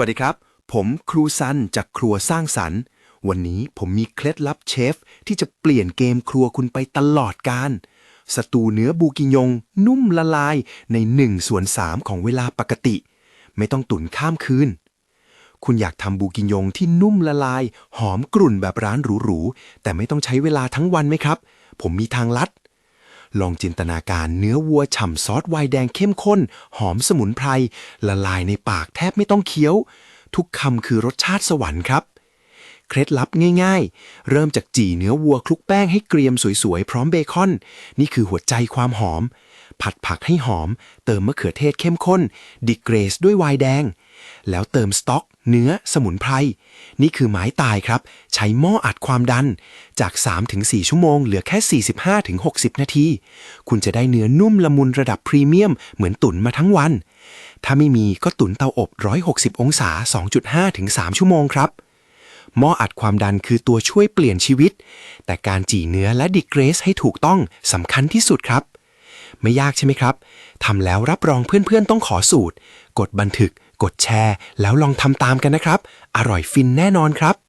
วัสดีครับ ผมครูซันจากครัวสร้างสรรค์ วันนี้ผมมีเคล็ดลับเชฟ ที่จะเปลี่ยนเกมครัวคุณไปตลอดการสตูเนื้อบูกิยง นุ่มละลายใน1ส่วน3ของเวลาปกติ ไม่ต้องตุ๋นข้ามคืน คุณอยากทำบูกิยงที่นุ่มละลาย หอมกรุ่นแบบร้านหรูๆแต่ไม่ต้องใช้เวลาทั้งวันไหมครับ ผมมีทางลัด ลองจินตนาการเนื้อวัวฉ่ำซอสไวน์แดงเข้มข้น หอมสมุนไพร ละลายในปากแทบไม่ต้องเคี้ยว ทุกคำคือรสชาติสวรรค์ครับ เคล็ดลับง่าย ๆ เริ่มจากจี่เนื้อวัวคลุกแป้งให้เกรียมสวยๆ พร้อมเบคอน นี่คือหัวใจความหอม ผัดผักให้หอม เติมมะเขือเทศเข้มข้น ดิเกรสด้วยไวน์แดง แล้วเติมสต๊อก เนื้อสมุนไพร นี่คือไม้ตายครับ ใช้หม้ออัดความดัน จาก 3-4 ชั่วโมงเหลือแค่ 45-60 นาที คุณจะได้เนื้อนุ่มละมุนระดับพรีเมียม เหมือนตุ๋นมาทั้งวัน ถ้าไม่มีก็ตุ๋นเตาอบ 160 องศา 2.5-3 ชั่วโมงครับหม้ออัดความดันคือตัวช่วยเปลี่ยนชีวิต แต่การจี่เนื้อและดิเกรสให้ถูกต้องสำคัญที่สุดครับ ไม่ยากใช่ไหมครับ ทำแล้วรับรองเพื่อนๆต้องขอสูตร กดบันทึก กดแชร์ แล้วลองทำตามกันนะครับ อร่อยฟินแน่นอนครับ